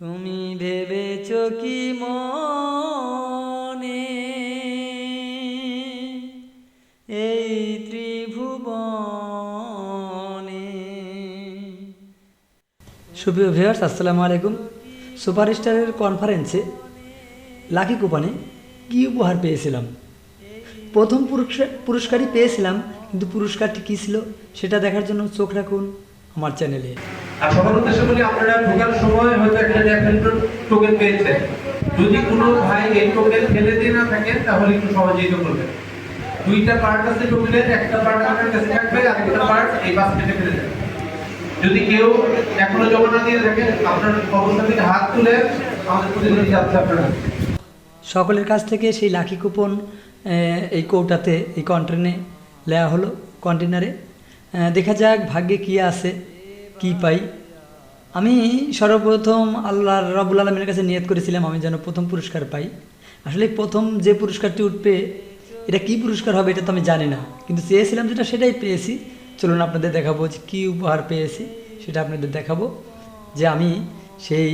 তুমি ভেবেছ কি মনে? এই ত্রিভুবনে। সুপ্রিয় ভিউয়ার্স, আসসালামু আলাইকুম। সুপারস্টারের কনফারেন্সে লাকি কুপনে কী উপহার পেয়েছিলাম? প্রথম পুরস্কার পুরস্কারই পেয়েছিলাম, কিন্তু পুরস্কারটি কী ছিল সেটা দেখার জন্য চোখ রাখুন আমার চ্যানেলে আর সবার উদ্দেশ্যে বলি, আপনারা ঢোকার সময় হয়তো একটা র্যাফেল টোকেন পেয়েছেন। যদি কোনো ভাই এই টোকেন ফেলে দিয়ে না থাকেন তাহলে একটু সহযোগিতা করবেন। দুইটা পার্ট আছে টোকেনের একটা পার্ট আপনার কাছে থাকবে, আর একটা পার্ট এই বাস্কেটে ফেলে দেবেন। যদি কেউ এখনও জমা না দিয়ে থাকেন আপনার অবস্থা থেকে হাত তুলে আমাদের প্রতিনিধি যাচ্ছে আপনারা। সকলের কাছ থেকে সেই লাকি কুপন এই কৌটাতে, এই কন্টেনে নেওয়া হলো কন্টেনারে দেখা যাক ভাগ্যে কী আছে। কি পাই? আমি সর্বপ্রথম আল্লাহ রবুল আলমের কাছে নিয়ত করেছিলাম, আমি যেন প্রথম পুরস্কার পাই। আসলে প্রথম যে পুরস্কারটি উঠবে, এটা কি পুরস্কার হবে এটা তো আমি জানি না। কিন্তু চেয়েছিলাম যেটা, সেটাই পেয়েছি। চলুন আপনাদের দেখাবো যে কী উপহার পেয়েছি, সেটা আপনাদের দেখাবো। যে আমি সেই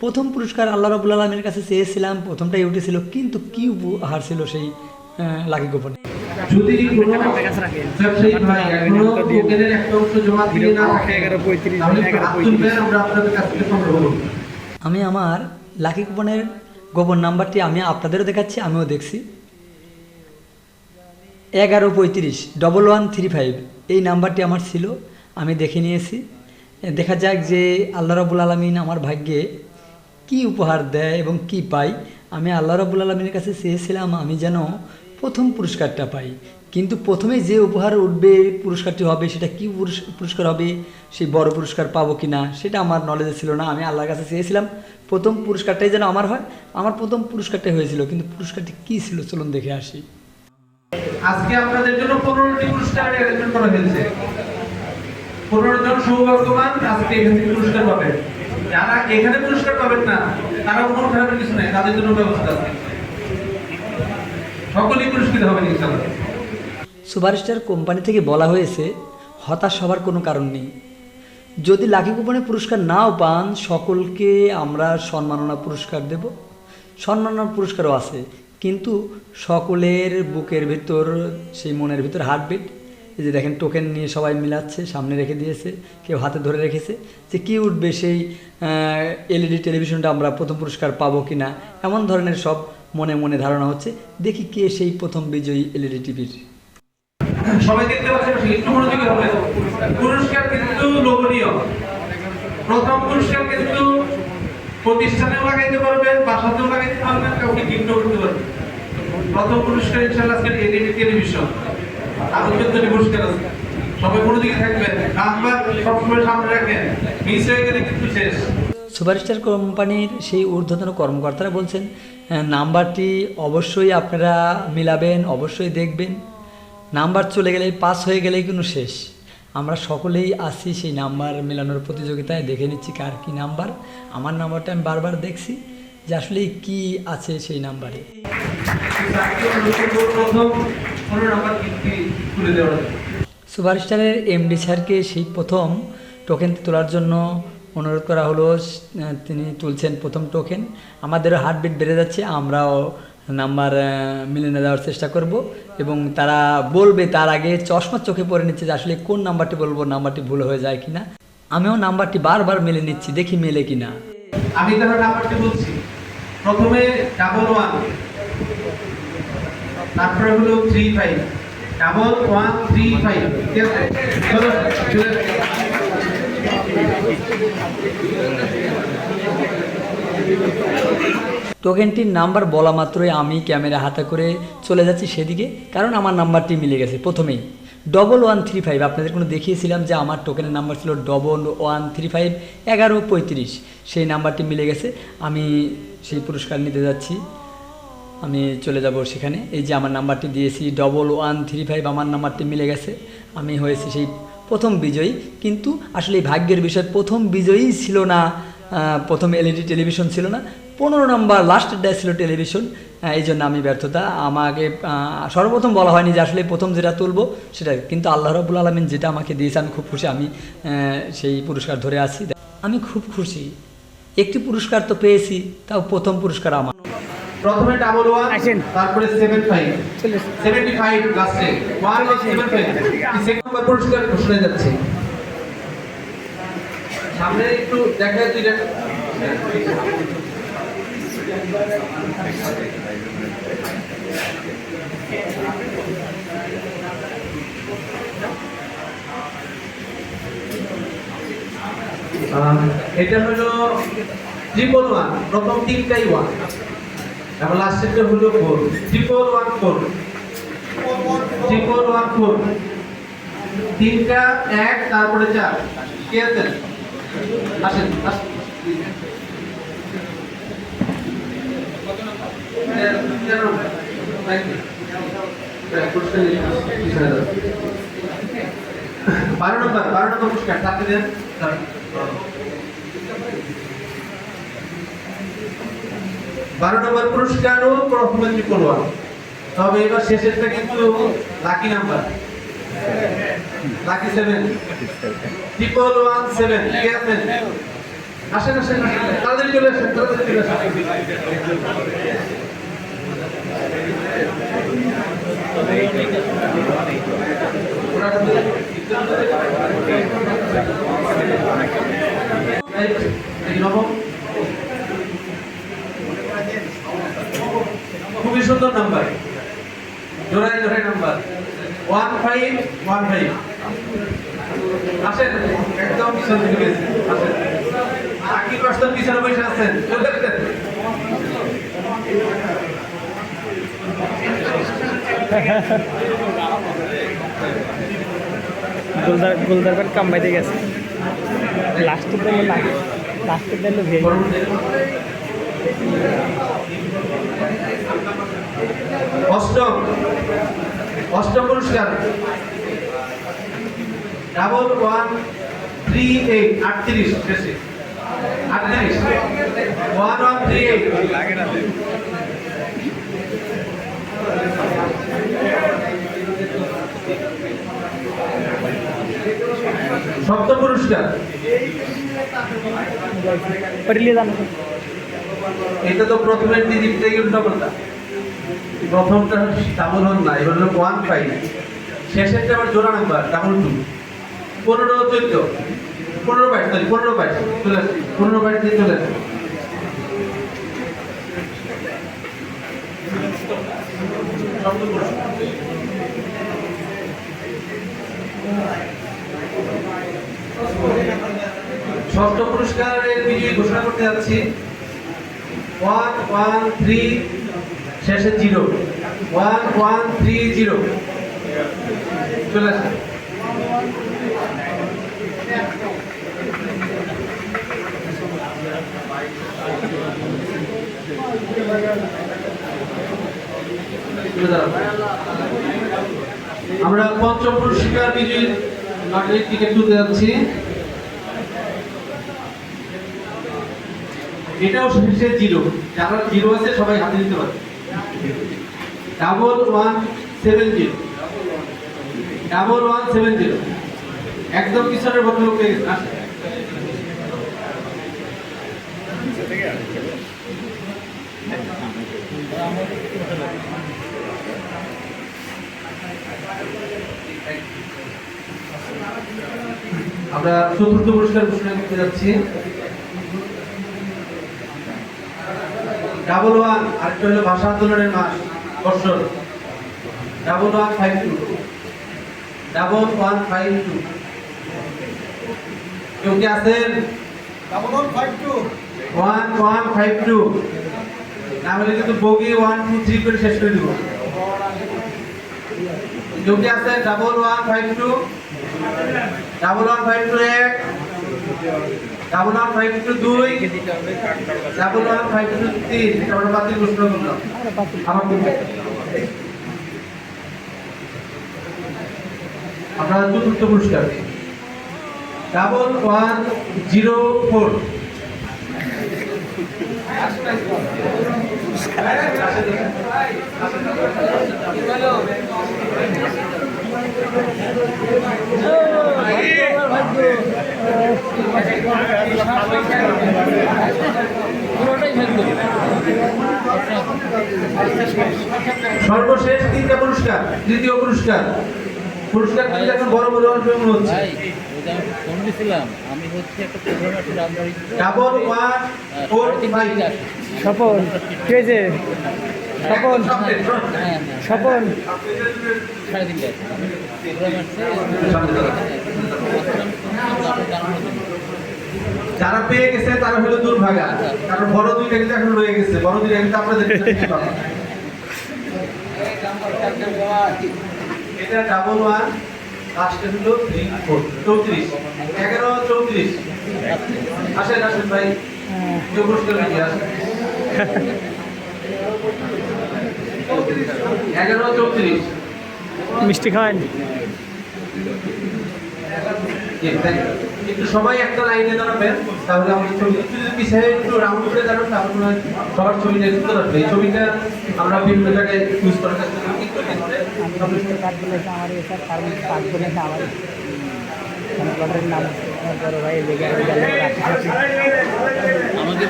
প্রথম পুরস্কার আল্লাহ রবুল আলমের কাছে চেয়েছিলাম, প্রথমটাই উঠেছিল, কিন্তু কি উপহার ছিল সেই লাকি গোপনে? যদি কোনো ব্যবসায়ী ভাই এখনও টোকেনের একটা অংশ জমা দিয়ে না থাকে হাত তুলবেন আমরা আপনাদের কাছ থেকে সংগ্রহ করব আমি আমার লাকি কুপনের গোপন নাম্বারটি আমি আপনাদেরও দেখাচ্ছি আমিও দেখছি। এগারো পঁয়ত্রিশ ডবল ওয়ান থ্রি ফাইভ এই নাম্বারটি আমার ছিল আমি দেখে নিয়েছি। দেখা যাক যে আল্লাহ রবুল আলমিন আমার ভাগ্যে কি উপহার দেয় এবং কি পাই আমি আল্লাহ রবুল আলমিনের কাছে চেয়েছিলাম আমি যেন প্রথম পুরস্কারটা পাই। কিন্তু প্রথমে যে উপহার উঠবে, পুরস্কারটি হবে, সেটা কি পুরস্কার হবে, সেই বড় পুরস্কার পাবো কি না সেটা আমার নলেজে ছিল না। আমি আল্লাহর কাছে চেয়েছিলাম, প্রথম পুরস্কারটাই যেন আমার হয়। আমার প্রথম পুরস্কারটাই হয়েছিল, কিন্তু পুরস্কারটি কী ছিল, চলুন দেখে আসি। আজকে আপনাদের জন্য পনেরোটি পুরস্কার অ্যারেঞ্জমেন্ট করা হয়েছে। পনেরো জন সৌভাগ্যবান আজকে এখান থেকে পুরস্কার পাবেন। যারা এখানে পুরস্কার পাবেন না, তারা মন খারাপের কিছু নেই, তাদের জন্য ব্যবস্থা আছে। সকলেই পুরস্কৃত হবেন ইনশাআল্লাহ। সুপারস্টার কোম্পানি থেকে বলা হয়েছে, হতাশ হবার কোনো কারণ নেই। যদি লাকি কুপনে পুরস্কার নাও পান, সকলকে আমরা সম্মাননা পুরস্কার দেব। সম্মাননা পুরস্কারও আছে, কিন্তু সকলের বুকের ভিতর, সেই মনের ভিতর হার্টবিট এই যে দেখেন টোকেন নিয়ে সবাই মিলাচ্ছে, সামনে রেখে দিয়েছে, কেউ হাতে ধরে রেখেছে, যে কী উঠবে সেই এলইডি টেলিভিশনটা আমরা প্রথম পুরস্কার পাবো কি না এমন ধরনের সব মনে মনে ধারণা হচ্ছে দেখি কে সেই প্রথম বিজয়ী এলইডি টিভির। সবাই দেখতে পাচ্ছেন মনোযোগী হবে। পুরস্কার কিন্তু লোভনীয়। প্রথম পুরস্কার কিন্তু প্রতিষ্ঠানেও লাগাইতে পারবেন বাসাতেও লাগাইতে পারবেন কাউকে গিফটও করতে পারবেন প্রথম পুরস্কার ইনশাআল্লাহ এলইডি টেলিভিশন। আরও চোদ্দটি পুরস্কার আছে। সবাই মনোযোগী থাকবেন। নাম্বার সবসময় সামনে রাখেন মিস হয়ে গেলে কিন্তু শেষ। সুপারস্টার কোম্পানির সেই ঊর্ধ্বতন কর্মকর্তারা বলছেন "হ্যাঁ, নাম্বারটি অবশ্যই আপনারা মিলাবেন, অবশ্যই দেখবেন। নাম্বার চলে গেলে, পাস হয়ে গেলেই কিন্তু শেষ। আমরা সকলেই আসি সেই নাম্বার মেলানোর প্রতিযোগিতায়। দেখে নিচ্ছি কার কী নাম্বার। আমার নাম্বারটা আমি বারবার দেখছি যে আসলে কি আছে সেই নাম্বারে। সুপারস্টারের এমডি স্যারকে সেই প্রথম টোকেন তোলার জন্য অনুরোধ করা হলো তিনি তুলছেন প্রথম টোকেন আমাদেরও হার্টবিট বেড়ে যাচ্ছে, আমরাও নাম্বার মিলিয়ে দেওয়ার চেষ্টা করব। এবং তারা বলবে তার আগে চশমার চোখে পড়ে নিচ্ছে যে আসলে কোন নাম্বারটি বলব নাম্বারটি ভুল হয়ে যায় কিনা। আমিও নাম্বারটি বারবার মেলে নিচ্ছি, দেখি মেলে কিনা। আমি তাহলে নাম্বারটি বলছি। প্রথমে ডাবল ওয়ান তারপরে হলো three five double one three five ঠিক আছে। টোকেনটির নাম্বার বলা মাত্রই আমি ক্যামেরা হাতে করে চলে যাচ্ছি সেদিকে, কারণ আমার নাম্বারটি মিলে গেছে প্রথমেই। ডবল ওয়ান থ্রি ফাইভ আপনাদের কোনো দেখিয়েছিলাম যে আমার টোকেনের নাম্বার ছিল ডবল ওয়ান থ্রি ফাইভ এগারো পঁয়ত্রিশ। সেই নাম্বারটি মিলে গেছে, আমি সেই পুরস্কার নিতে যাচ্ছি। আমি চলে যাব সেখানে। এই যে আমার নাম্বারটি দিয়েছি ডবল ওয়ান থ্রি ফাইভ আমার নাম্বারটি মিলে গেছে। আমি হয়েছি সেই প্রথম বিজয়ী, কিন্তু আসলে ভাগ্যের বিষয় প্রথম বিজয়ী ছিল না প্রথম এলইডি টেলিভিশন ছিল না। পনেরো নম্বর লাস্টের ডে ছিল টেলিভিশন এই জন্য আমি ব্যর্থতা। আমাকে সর্বপ্রথম বলা হয়নি যে আসলে প্রথম যেটা তুলবো, সেটা কিন্তু আল্লাহ রবুল আলমিন যেটা আমাকে দিয়েছে, আমি খুব খুশি, আমি সেই পুরস্কার ধরে আছি। আমি খুব খুশি। একটি পুরস্কার তো পেয়েছি, তাও প্রথম পুরস্কার আমার। প্রথমে ডাবল ওয়ান। তারপরে সেভেন ফাইভ সেভেন্টি ফাইভ লাস্টে ওয়ান সেভেন ফাইভ সেকেন্ড নম্বর পুরস্কার ঘোষণা যাচ্ছে। সামনে একটু দেখা তুই এটা হলো ট্রিপল ওয়ান প্রথম তিনটাই ওয়ান এবং লাস্টেরটা হলো four triple one four triple one four তিনটা, এক, তারপরে চার। কে আছেন? আসেন আসেন। বারো নম্বর বারো নম্বর পুরস্কার। তাকে দেন দাঁড়ান। বারো নম্বর পুরস্কারও ত্রিপল ওয়ান তবে এবার শেষেরটা কিন্তু lucky number lucky seven triple one seven কে আছেন আসেন আসেন তাড়াতাড়ি চলে আসেন তাড়াতাড়ি চলে আসেন নবম খুবই সুন্দর নাম্বার। জোড়ায় জোড়ায় number. One five one five আসেন একদম আসেন। আকিব পার্সন পিছনে বসে আছেন। গোলদার গোলদার কাম বাইতে গেছে। লাস্টের দিলে লাগে লাস্টের দিলে ভেঙে অষ্টম অষ্টম পুরস্কার। ডাবল ওয়ান থ্রি এইট আটত্রিশ শেষে আটত্রিশ। ওয়ান ওয়ান থ্রি এইট সপ্তম পুরস্কার। এটা তো প্রথমের দিকটাই উল্টো পাল্টা। প্রথমটা ডাবল ওয়ান না, এবার ওয়ান ফাইভ শেষেরটা আবার জোড়া নাম্বার ডাবল টু পনেরো পনেরো বাইশ পনেরো বাইশ। চলে আসি পনেরো বাইশ দিয়ে চলে আসি ষষ্ঠ পুরস্কারের বিজয়ী ঘোষণা করতে যাচ্ছি। ওয়ান ওয়ান থ্রি, শেষে zero. One one three zero. চলে আসেন আমরা পঞ্চম পুরস্কার বিজয়ী লটারির টিকিট তুলতে যাচ্ছি। এটাও শেষে জিরো। যারা জিরো আছে, সবাই হাতে দিতে পারে। Double one seven zero double one seven zero একদম পিছনের ভদ্রলোক পেয়ে গেছে। আমরা চতুর্থ পুরস্কার ঘোষণা করতে যাচ্ছি। ডাবল ওয়ান আরেকটা হলো ভাষা আন্দোলনের মাস বৎসর। Double one five two. Double one five two. কেউ কি আছেন? One one five two. না হলে কিন্তু বগি ওয়ান টু থ্রি করে শেষ করে দিব। কেউ কি আছেন? Double one five two. Double one five two এক। ডাবল ওয়ান ফাইভ টু দুই ডাবল ওয়ান ফাইভ টু তিন আমরা বাতিল ঘোষণা করলাম। আমার আমরা চতুর্থ পুরস্কার। Double one zero four. সর্বশেষ তিনটা পুরস্কার তৃতীয় পুরস্কার। পুরস্কার কিন্তু এখন বড় বড় অর্থ হচ্ছে। ভাই আমি হচ্ছে একটা double one four five. Swapan কি হয়েছে স্বপন। হ্যাঁ হ্যাঁ স্বপন। সাড়ে তিনটায় প্রোগ্রাম আছে সামনে দাঁড়া। আপনার জানানোর জন্য যারা পেয়ে গেছে তারা হলো দুর্ভাগা। কারণ বড় দুইটা কিন্তু এখন রয়ে গেছে। বড় দুইটা কিন্তু আপনাদের। এটা ডাবল ওয়ান লাস্টে হলো থ্রি ফোর চৌত্রিশ। এগারো, চৌত্রিশ। আসেন আসেন ভাই। কেউ আসেন। এগারো, চৌত্রিশ। মিষ্টি you. একটু সবাই একটা লাইনে দাঁড়াবেন তাহলে আমাদের ছবি একটু যদি পিছিয়ে একটু রাউন্ড করে দাঁড়ান তাহলে সবার ছবিটা একটু দাঁড়াবে এই ছবিটা আমরা বিভিন্ন জায়গায় ইউজ করার চেষ্টা করি। প্লটের নাম বড় ভাই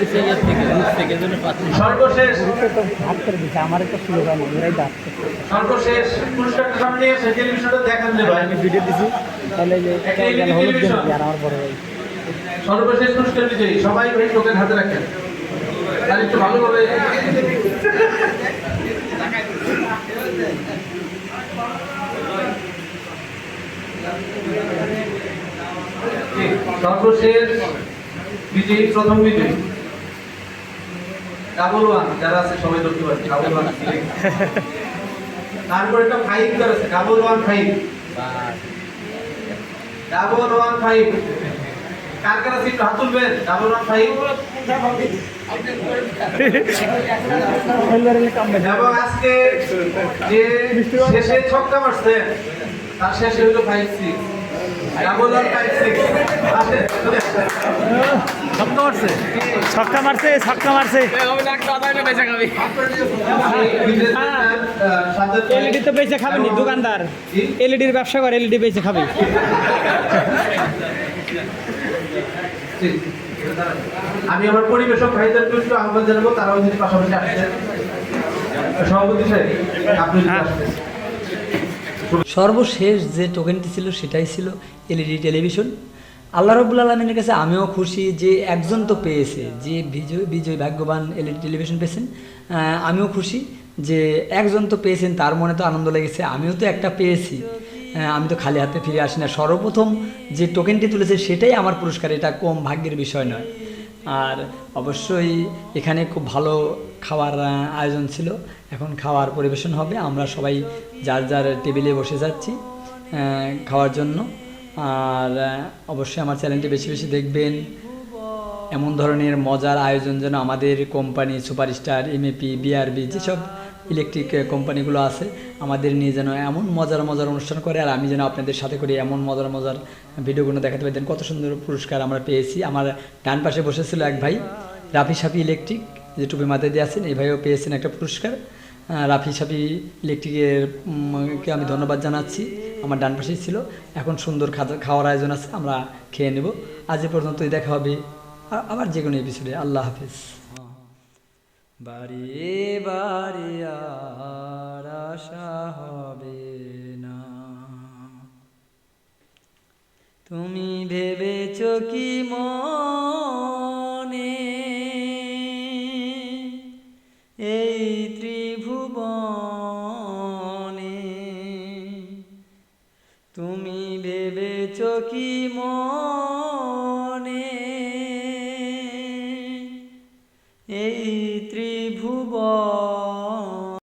দিচ্ছে ইয়ার থেকে থেকে জন্য। সর্বশেষ তো ভাগ করে দিচ্ছে আমার তো সুযোগ হয় না ওরাই দাঁত সর্বশেষ পুরস্কারটা সামনে এসে টেলিভিশনটা দেখান যে ভাই। আমি ভিডিও দিছি তাহলে যে হলুদ আর আমার বড় ভাই। সর্বশেষ পুরস্কার বিজয়ী। সবাই ভাই টোকেন হাতে রাখেন। আর একটু ভালোভাবে সর্বশেষ বিজয়ী, প্রথম বিজয়ী। ডাবল ওয়ান যারা আছে সবাই ধরতে পারছে ডাবল তারপর একটা ফাইভ করেছে double one five. Double one five. কার কার আছে হাত তুলবেন? Double one five. এবং আজকে যে শেষে ছক্কা মারছে, তার শেষে হলো ফাইভ সিক্স। ছক্কা মারছে ছক্কা মারছে। এলইডি তো বেঁচে খাবে নি দোকানদার। এলইডির ব্যবসা করে এলইডি বেঁচে খাবে। আমি আমার পরিবেশক ভাইদের একটু আহ্বান জানাব তারাও যদি পাশাপাশি আসছেন সভাপতি সাহেব আপনি যদি। সর্বশেষ যে টোকেনটি ছিল সেটাই ছিল এলইডি টেলিভিশন আল্লাহ রবুল আলমিনের কাছে আমিও খুশি যে একজন তো পেয়েছে, যে বিজয় বিজয় ভাগ্যবান এলইডি টেলিভিশন পেয়েছেন। আমিও খুশি যে একজন তো পেয়েছেন, তার মনে তো আনন্দ লেগেছে, আমিও তো একটা পেয়েছি। আমি তো খালি হাতে ফিরে আসি না। সর্বপ্রথম যে টোকেনটি তুলেছে সেটাই আমার পুরস্কার, এটা কম ভাগ্যের বিষয় নয়। আর অবশ্যই এখানে খুব ভালো খাওয়ার আয়োজন ছিল। এখন খাওয়ার পরিবেশন হবে, আমরা সবাই যার যার টেবিলে বসে যাচ্ছি খাওয়ার জন্য। আর অবশ্যই আমার চ্যানেলটি বেশি বেশি দেখবেন। এমন ধরনের মজার আয়োজন যেন আমাদের কোম্পানি, সুপারস্টার এমএপি বিআরবি যেসব ইলেকট্রিক কোম্পানিগুলো আছে, আমাদের নিয়ে যেন এমন মজার মজার অনুষ্ঠান করে, আর আমি যেন আপনাদের সাথে করে এমন মজার মজার ভিডিওগুলো দেখাতে পারি। কত সুন্দর পুরস্কার আমরা পেয়েছি। আমার ডান পাশে বসেছিল এক ভাই, রাফি সাফি ইলেকট্রিক যে টুপি মাথায় দিয়ে আছেন, এই ভাইও পেয়েছেন একটা পুরস্কার। রাফি সাপি ইলেকট্রিকের কে আমি ধন্যবাদ জানাচ্ছি। আমার ডান পাশেই ছিল। এখন সুন্দর খাওয়ার আয়োজন আছে, আমরা খেয়ে নেব। আজ এ পর্যন্তই দেখা হবে। আবার যে কোনো এপিসোডে আল্লাহ হাফিজ। বাড়ি বাড়ি আর আশা হবে না। তুমি ভেবেছ কি মনে